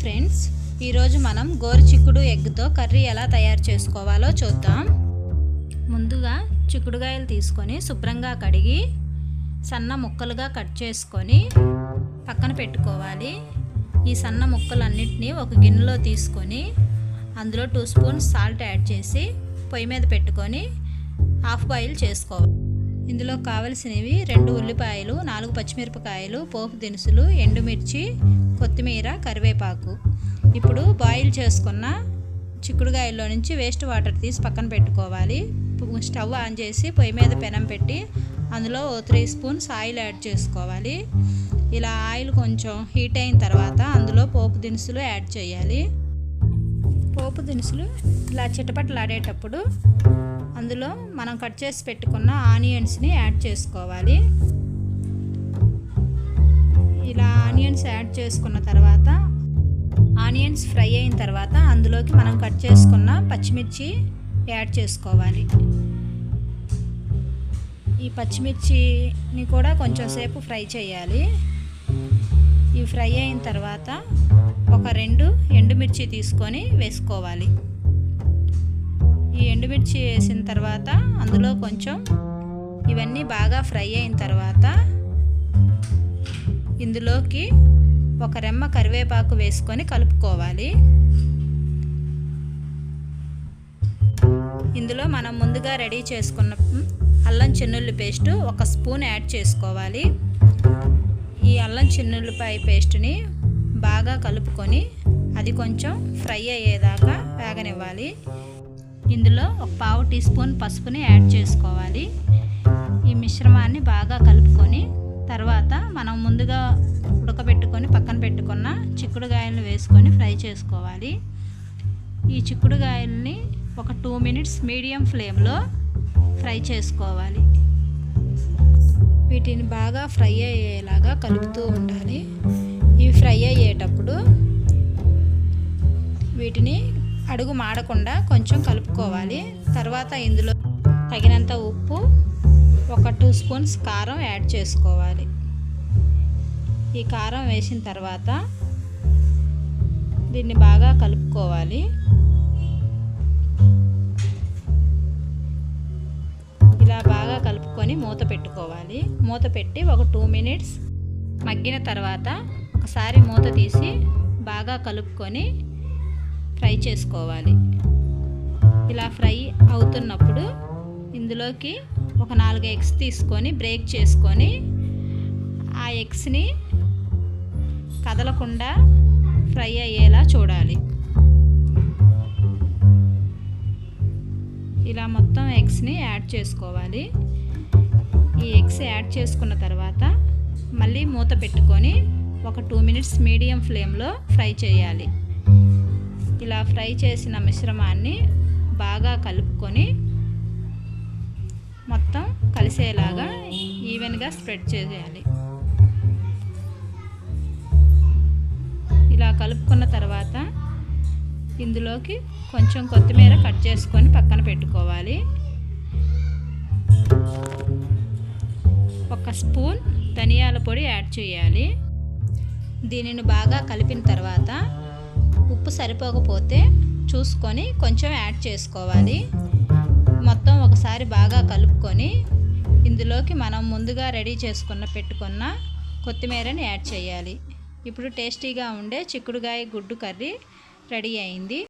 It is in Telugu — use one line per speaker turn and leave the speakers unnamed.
ఫ్రెండ్స్ ఈరోజు మనం గోరు చిక్కుడు ఎగ్తో కర్రీ ఎలా తయారు చేసుకోవాలో చూద్దాం. ముందుగా చిక్కుడుగాయలు తీసుకొని శుభ్రంగా కడిగి సన్న ముక్కలుగా కట్ చేసుకొని పక్కన పెట్టుకోవాలి. ఈ సన్న ముక్కలన్నింటినీ ఒక గిన్నెలో తీసుకొని అందులో టూ స్పూన్స్ సాల్ట్ యాడ్ చేసి పొయ్యి మీద పెట్టుకొని హాఫ్ బాయిల్ చేసుకోవాలి. ఇందులో కావలసినవి రెండు ఉల్లిపాయలు నాలుగు పచ్చిమిరపకాయలు పోపు దినుసులు ఎండుమిర్చి కొత్తిమీర కరివేపాకు. ఇప్పుడు బాయిల్ చేసుకున్న చిక్కుడుగాయల్లో నుంచి వేస్ట్ వాటర్ తీసి పక్కన పెట్టుకోవాలి. స్టవ్ ఆన్ చేసి పొయ్యి మీద పెనం పెట్టి అందులో ఓ త్రీ స్పూన్స్ ఆయిల్ యాడ్ చేసుకోవాలి. ఇలా ఆయిల్ కొంచెం హీట్ అయిన తర్వాత అందులో పోపు దినుసులు యాడ్ చేయాలి. పోపు దినుసులు ఇలా చిటపటలాడేటప్పుడు అందులో మనం కట్ చేసి పెట్టుకున్న ఆనియన్స్ని యాడ్ చేసుకోవాలి. ఇలా ఆనియన్స్ యాడ్ చేసుకున్న తర్వాత ఆనియన్స్ ఫ్రై అయిన తర్వాత అందులోకి మనం కట్ చేసుకున్న పచ్చిమిర్చి యాడ్ చేసుకోవాలి. ఈ పచ్చిమిర్చిని కూడా కొంచెం సేపు ఫ్రై చేయాలి. ఈ ఫ్రై అయిన తర్వాత ఒక రెండు ఎండుమిర్చి తీసుకొని వేసుకోవాలి. ఈ ఎండుమిర్చి వేసిన తర్వాత అందులో కొంచెం ఇవన్నీ బాగా ఫ్రై అయిన తర్వాత ఇందులోకి ఒక రెమ్మ కరివేపాకు వేసుకొని కలుపుకోవాలి. ఇందులో మనం ముందుగా రెడీ చేసుకున్న అల్లం చిన్నుల్లి పేస్ట్ ఒక స్పూన్ యాడ్ చేసుకోవాలి. ఈ అల్లం చిన్నుల్లిపాయ పేస్ట్ని బాగా కలుపుకొని అది కొంచెం ఫ్రై అయ్యేదాకా వేగనివ్వాలి. ఇందులో ఒక పావు టీ స్పూన్ పసుపుని యాడ్ చేసుకోవాలి. ఈ మిశ్రమాన్ని బాగా కలుపుకొని తర్వాత మనం ముందుగా ఉడకబెట్టుకొని పక్కన పెట్టుకున్న చిక్కుడుగాయలను వేసుకొని ఫ్రై చేసుకోవాలి. ఈ చిక్కుడుగాయల్ని ఒక టూ మినిట్స్ మీడియం ఫ్లేమ్లో ఫ్రై చేసుకోవాలి. వీటిని బాగా ఫ్రై అయ్యేలాగా కలుపుతూ ఉండాలి. ఇవి ఫ్రై అయ్యేటప్పుడు వీటిని అడుగు మాడకుండా కొంచెం కలుపుకోవాలి. తర్వాత ఇందులో తగినంత ఉప్పు ఒక టూ స్పూన్స్ కారం యాడ్ చేసుకోవాలి. ఈ కారం వేసిన తర్వాత దీన్ని బాగా కలుపుకోవాలి. ఇలా బాగా కలుపుకొని మూత పెట్టుకోవాలి. మూత పెట్టి ఒక టూ మినిట్స్ మగ్గిన తర్వాత ఒకసారి మూత తీసి బాగా కలుపుకొని ఫ్రై చేసుకోవాలి. ఇలా ఫ్రై అవుతున్నప్పుడు ఇందులోకి ఒక నాలుగు ఎగ్స్ తీసుకొని బ్రేక్ చేసుకొని ఆ ఎగ్స్ని కదలకుండా ఫ్రై అయ్యేలా చూడాలి. ఇలా మొత్తం ఎగ్స్ని యాడ్ చేసుకోవాలి. ఈ ఎగ్స్ యాడ్ చేసుకున్న తర్వాత మళ్ళీ మూత పెట్టుకొని ఒక టూ మినిట్స్ మీడియం ఫ్లేమ్లో ఫ్రై చేయాలి. ఇలా ఫ్రై చేసిన మిశ్రమాన్ని బాగా కలుపుకొని మొత్తం కలిసేలాగా ఈవెన్గా స్ప్రెడ్ చేయాలి ఇలా కలుపుకున్న తర్వాత ఇందులోకి కొంచెం కొత్తిమీర కట్ చేసుకొని పక్కన పెట్టుకోవాలి. ఒక స్పూన్ ధనియాల పొడి యాడ్ చేయాలి. దీనిని బాగా కలిపిన తర్వాత ఉప్పు సరిపోకపోతే చూసుకొని కొంచెం యాడ్ చేసుకోవాలి. మొత్తం ఒకసారి బాగా కలుపుకొని ఇందులోకి మనం ముందుగా రెడీ చేసుకున్న పెట్టుకున్న కొత్తిమీరని యాడ్ చేయాలి. ఇప్పుడు టేస్టీగా ఉండే చిక్కుడుగాయ గుడ్డు కర్రీ రెడీ అయింది.